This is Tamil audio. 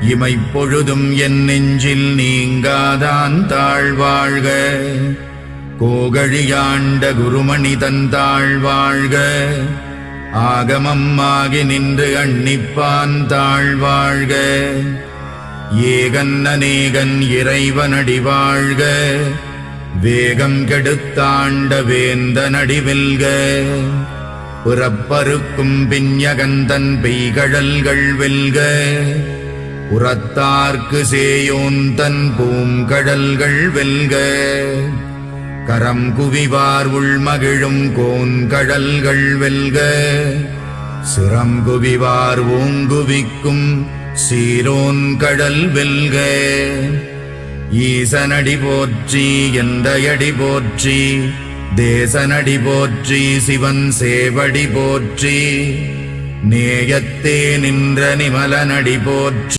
இமைப்பொழுதும் என் நெஞ்சில் நீங்காதான் தாழ்வாழ்க. கோகழியாண்ட குருமணி தந்தாள் வாழ்க ஆகமம் ஆகி நின்று அண்ணிப்பான் தாழ்வாழ்க. ஏகன் அநேகன் இறைவனடி வாழ்க. வேகம் கெடுத்தாண்ட வேந்த நடிவில்க புறப்பருக்கும் பின்யகந்தன் பெய்கழல்கள் வெல்க. உரத்தார்க்கு சேயோன் தன் பூங்கடல்கள் வெல்க. கரம் குவிவார் உள்மகிழும் கோன்கடல்கள் வெல்க. சிரம் குவிவார் ஓங்குவிக்கும் சீரோன் கடல் வெல்க. ஈசனடி போற்றி எந்தையடி போற்றி தேசனடி போற்றி சிவன் சேவடி போற்றி. நேயத்தே நின்ற நிமலனடி போற்றி.